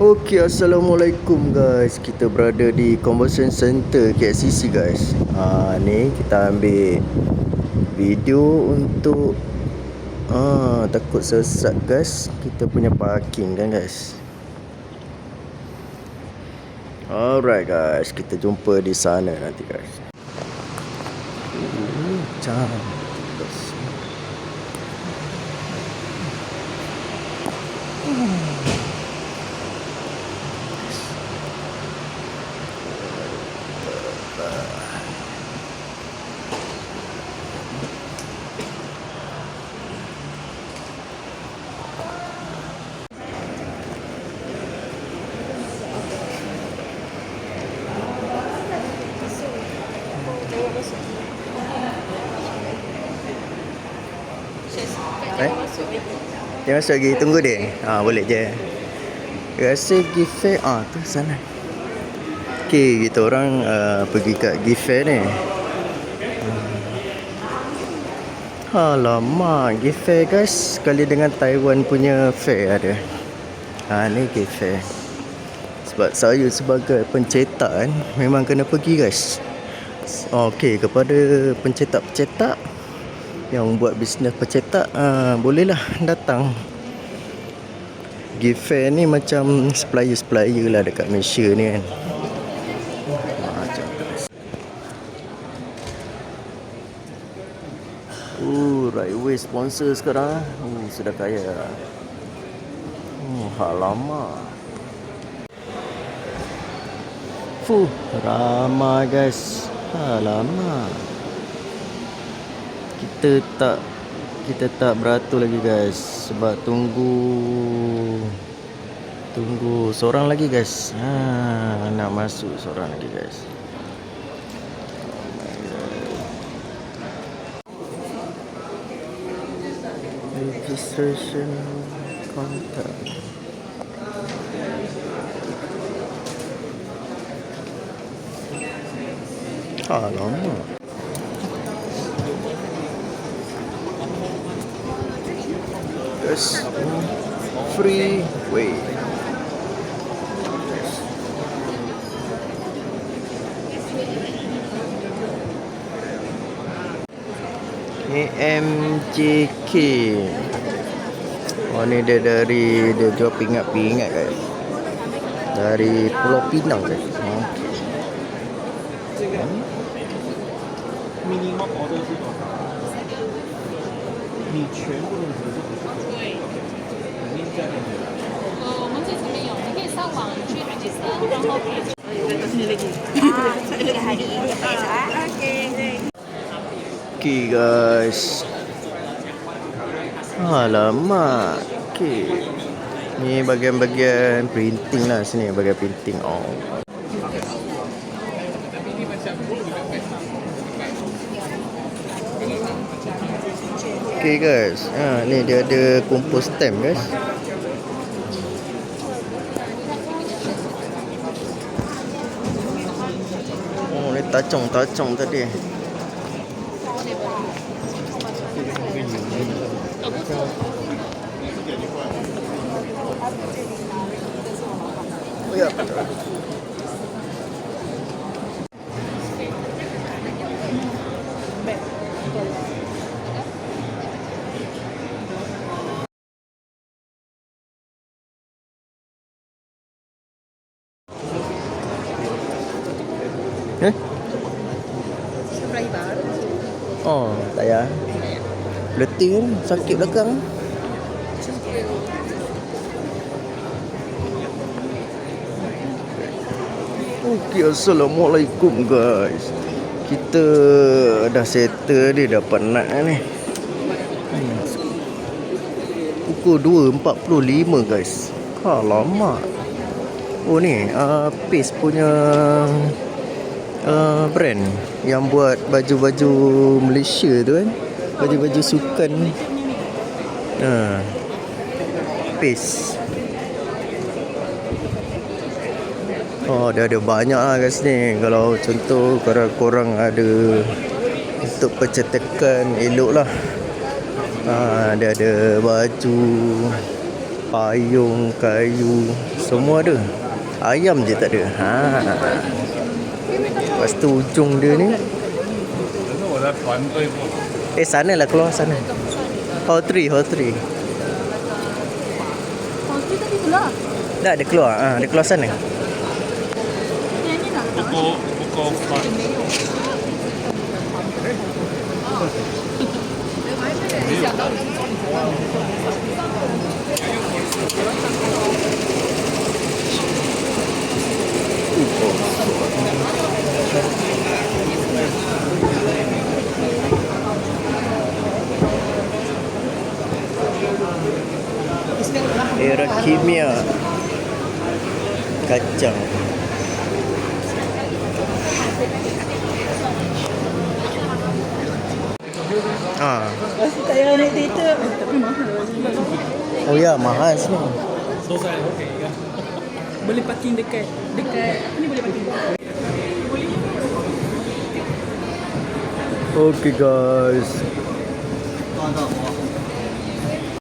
Okey, Assalamualaikum guys. Kita berada di Convention Center KLCC guys. Ha, Ni kita ambil video untuk ha, Takut sesat guys. Kita punya parking kan guys? Alright guys. Kita jumpa di sana nanti guys. Uh, Cantik Eh? Dia masuk lagi. Tunggu dia. Ha, Boleh je. Rasa gift fair. Ah tu sana Okay kita orang uh, Pergi kat gift fair ni. Hmm. Alamak Gift fair guys. Sekali dengan Taiwan punya fair ada. Ha ni gift fair. Sebab saya sebagai pencetak kan Memang kena pergi guys. Okay kepada pencetak-pencetak yang buat bisnes pencetak uh, bolehlah datang. Gift fair ni macam supplier-supplier lah dekat Malaysia ni kan. Macam Uh, Railway sponsor sekarang. Uh, Sudah kaya. Uh, Alamak Fuh, ramai guys. Alamak kita tak kita tak beratur lagi guys. Sebab tunggu tunggu seorang lagi guys. Ha nak masuk seorang lagi guys. Registration counter Alamak Yes. Free way. AMJK Oh ni dia dari Dia jual pingat-pingat guys Dari Pulau Pinang guys okay. ，minimum order 是多少？ 你全部的图是不是？对，肯定在那里。呃，我们这里面有，你可以上网去 register，然后可以。 Okay guys Alamak Okay Ni bagian-bagian printing lah sini Bagian printing Oh Okay guys. Ha, Ni dia ada kumpul stamp guys. Oh ni tacong-tacong tadi. Oh ya. betul Eh? Oh, tak payah. Letih kan? Sakit belakang. Okey, Assalamualaikum guys. Kita dah settle dia dapat nak ni. Pukul 2.45 guys. Alamak. Oh ni, uh, Pace punya uh, brand yang buat baju-baju Malaysia tu kan. Baju-baju sukan. Ha. Pace. Oh, dia ada banyak lah kat sini. Kalau contoh kalau korang ada untuk percetakan elok lah. Ha, dia ada baju, payung, kayu, semua ada. Ayam je tak ada. Ha. Lepas tu ujung dia ni. Eh, sana lah keluar sana. Hall 3, Hall 3. Hall 3 tadi keluar? Tak, dia keluar. Ha, dia keluar sana. Yang ni nak. 不够不够宽。 Era kimia. Ah. Ha. Rasa tak payah naik kereta tapi mahal. Oh ya, mahal sini. So saya ya. Boleh parking dekat dekat ni boleh parking. Okay guys.